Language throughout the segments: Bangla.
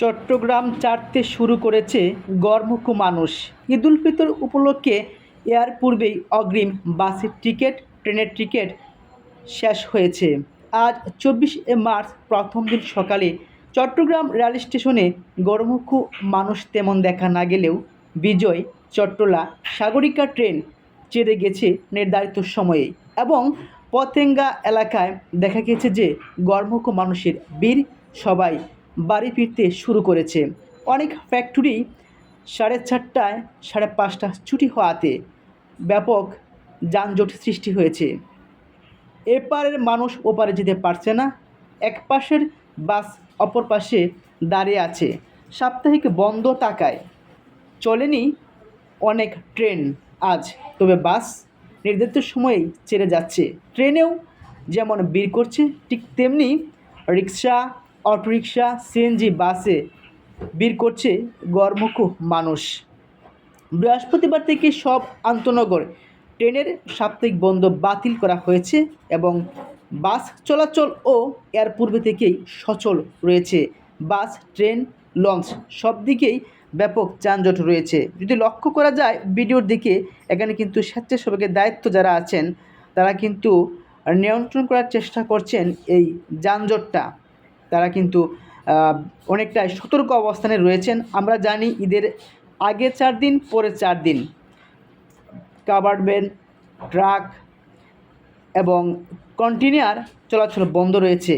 চট্টগ্রাম ছাড়তে শুরু করেছে গড়মুখো মানুষ। ঈদ উল ফিতর উপলক্ষে এর পূর্বেই অগ্রিম বাসের টিকিট, ট্রেনের টিকিট শেষ হয়েছে। আজ চব্বিশে মার্চ প্রথম দিন সকালে চট্টগ্রাম রেল স্টেশনে গড়মুখো মানুষ তেমন দেখা না গেলেও বিজয় চট্টলা সাগরিকা ট্রেন চেড়ে গেছে নির্ধারিত সময়ে এবং পতেঙ্গা এলাকায় দেখা গেছে যে গড়মুখো মানুষের বীর সবাই বাড়ি ফিরতে শুরু করেছে। অনেক ফ্যাক্টরি সাড়ে চারটায় সাড়ে পাঁচটা ছুটি হওয়াতে ব্যাপক যানজট সৃষ্টি হয়েছে। এপারের মানুষ ওপারে যেতে পারছে না, এক পাশের বাস অপর পাশে দাঁড়িয়ে আছে। সাপ্তাহিক বন্ধ থাকায় চলেনি অনেক ট্রেন আজ, তবে বাস নির্ধারিত সময়েই ছেড়ে যাচ্ছে। ট্রেনেও যেমন ভিড় করছে, ঠিক তেমনি রিক্সা অটোরিক্সা সিএনজি বাসে ভিড় করছে গড়মুখো মানুষ। বৃহস্পতিবার থেকে সব আন্তনগর ট্রেনের সাপ্তাহিক বন্ধ বাতিল করা হয়েছে এবং বাস চলাচল ও এর পূর্বে থেকেই সচল রয়েছে। বাস, ট্রেন, লঞ্চ সব দিকেই ব্যাপক যানজট রয়েছে। যদি লক্ষ্য করা যায় ভিডিওর দিকে, এখানে কিন্তু স্বেচ্ছাসেবকের দায়িত্ব যারা আছেন, তারা কিন্তু নিয়ন্ত্রণ করার চেষ্টা করছেন এই যানজটটা। তারা কিন্তু অনেকটাই সতর্ক অবস্থানে রয়েছেন। আমরা জানি ঈদের আগে চার দিন, পরে চার দিন। কাভার্ড ভ্যান ট্রাক এবং কন্টেনার চলাচল বন্ধ রয়েছে।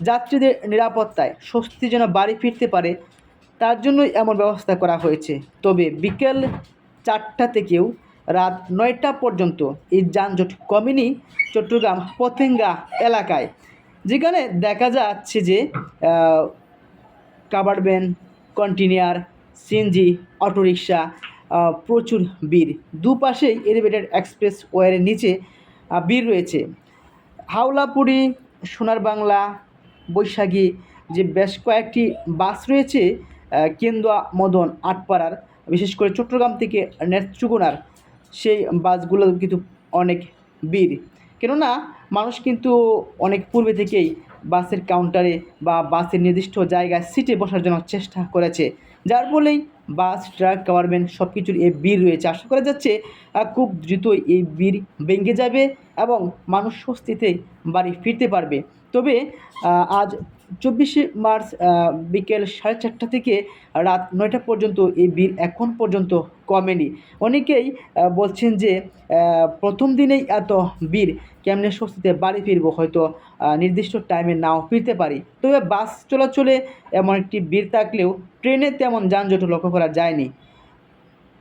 যাত্রীদের নিরাপত্তায় স্বস্তি যেন বাড়ি ফিরতে পারে, তার জন্যই এমন ব্যবস্থা করা হয়েছে। তবে বিকেল চারটা থেকেও রাত নয়টা পর্যন্ত এই যানজট কমেনি চট্টগ্রাম পতেঙ্গা এলাকায়। যেখানে দেখা যাচ্ছে যে কাবার ভ্যান কন্টেনার সিএনজি অটোরিকশা প্রচুর ভিড়। দুপাশেই এলিভেটেড এক্সপ্রেস ওয়ারের নিচে ভিড় রয়েছে। হাওলাপুরি সোনার বাংলা বৈশাখী যে বেশ কয়েকটি বাস রয়েছে কেন্দুয়া, মদন, আটপাড়ার, বিশেষ করে চট্টগ্রাম থেকে নেত্রকোনার সেই বাসগুলো কিন্তু অনেক ভিড়। কেননা মানুষ কিন্তু অনেক পূর্বে থেকেই বাসের কাউন্টারে বা বাসের নির্দিষ্ট জায়গায় সিটে বসার জন্য চেষ্টা করেছে। যার ফলেই বাস, ট্রাক গভর্নমেন্ট সব কিছুর এই বীর রয়েছে। আশা করা যাচ্ছে খুব দ্রুত এই বীর ভেঙে যাবে এবং মানুষ স্বস্তিতে বাড়ি ফিরতে পারবে। তবে আজ চব্বিশে মার্চ বিকেল সাড়ে চারটা থেকে রাত নয়টা পর্যন্ত এই বিল এখন পর্যন্ত কমেনি। অনেকেই বলছেন যে প্রথম দিনেই এত ভিড় কেমনে স্বস্তিতে বাড়ি ফিরবো? হয়তো নির্দিষ্ট টাইমে নাও ফিরতে পারি। তবে বাস চলাচলে এমন একটি ভিড় থাকলেও ট্রেনে তেমন যানজট লক্ষ্য করা যায়নি।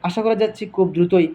আশা করা যাচ্ছে খুব দ্রুতই